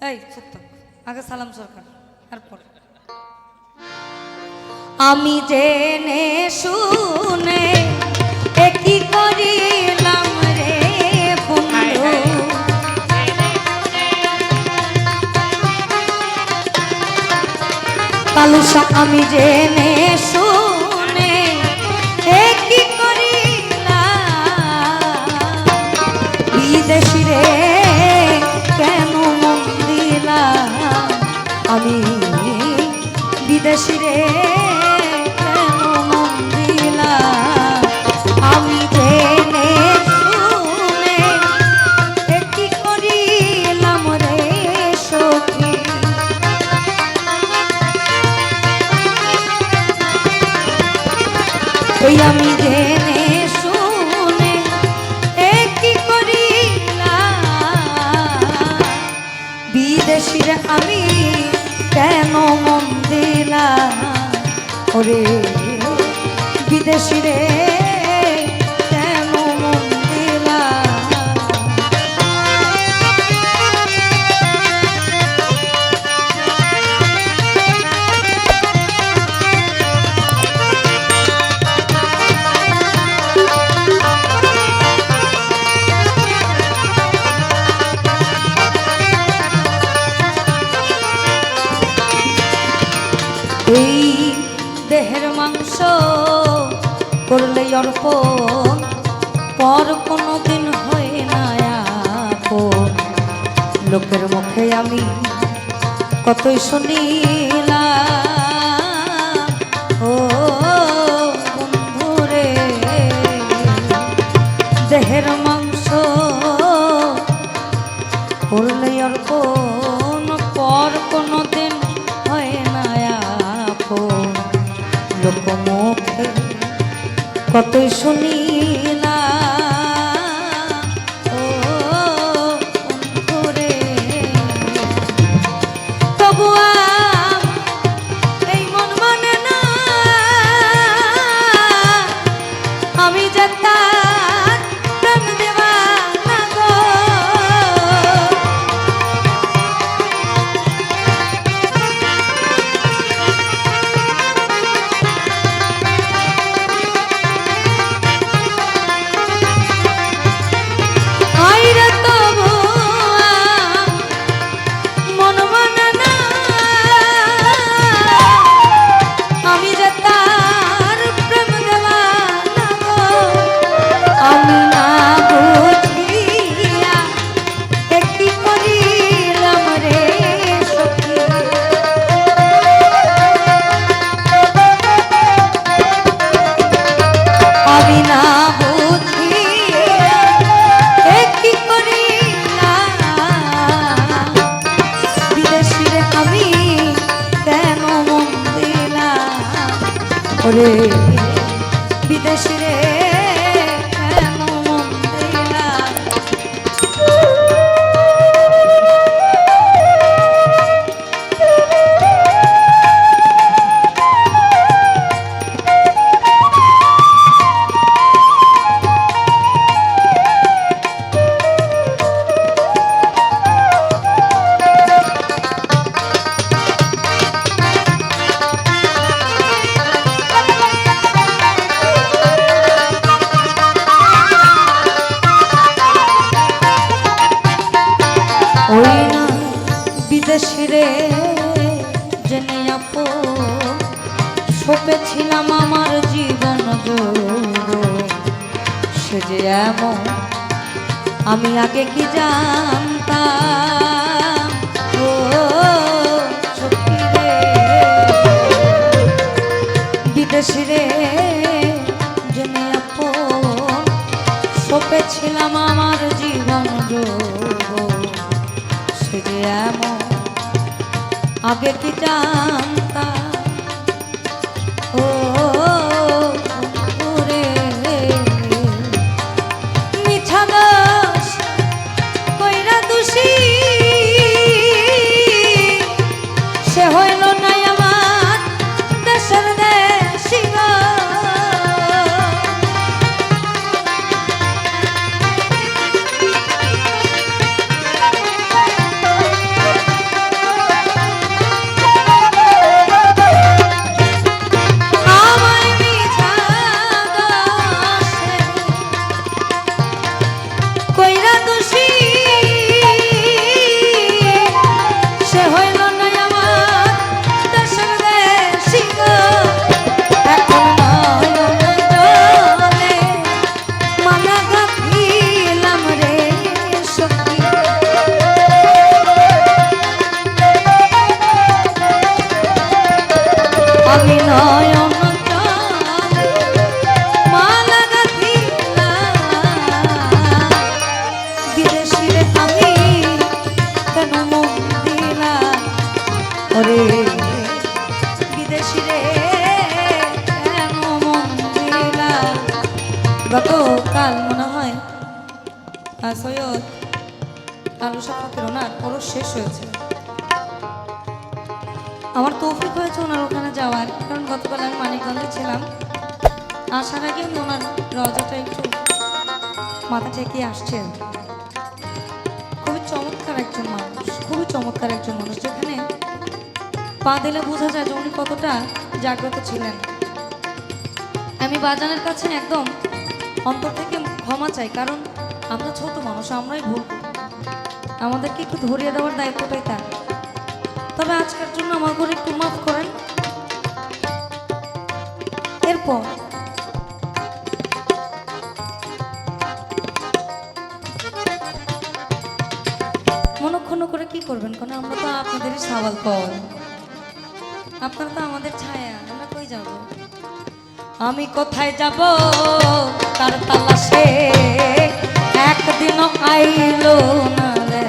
এই ফুত্তক আগে সালাম সরকার তারপর। আমি জেনে শুনে কি করিলাম রে আমি জেনে দেশিরে করে বিদেশিরে রে দর্পণ পর কোনো দিন হয় না আপন। লোকের মুখে আমি কতই শুনি ভেবেছিলাম আমার জীবন গো সে যে এমন, আমি আগে কি জানতাম? ও রে। বিদেশি রে, জেনে সপেছিলাম আমার জীবন গো সে যে এমন, আগে কি জানতাম? গতকাল মনে হয়। আহ, সৈয়দ আলু সাফাকের ওনার ওরও শেষ হয়েছে। আমার তৌফিক হয়েছে ওনার ওখানে যাওয়ার কারণ গতকাল আমি মানিকগঞ্জে ছিলাম। আসার আগে আমি ওনার রজাটা একটু মাথা ঠেকিয়ে আসছে খুবই চমৎকার একজন মানুষ খুবই চমৎকার একজন মানুষ যেখানে পা দিলে বোঝা যায় যে উনি কতটা জাগ্রত ছিলেন। আমি বাজানের কাছে একদম অন্তর থেকে ক্ষমা চাই, কারণ আমরা ছোট মানুষ, আমরাই ভুল আমাদেরকে একটু ধরিয়ে দেওয়ার দায়িত্বটাই তার। তবে আজকের জন্য আমার করে একটু মাফ করেন। এরপর মনক্ষণ করে কি করবেন? কারণ আমরা তো আপনাদেরই সাবাল পাওয়া আপনারা তো আমাদের ছায়া। আমি কোথায় যাব? তার তালাশে একদিনও আইলো না রে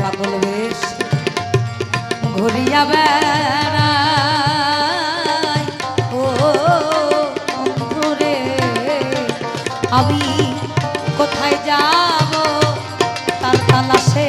পাগল বেশ, ঘুরিয়া বেড়ায়। ও বন্ধুরে আমি কোথায় যাব? তার তালাশে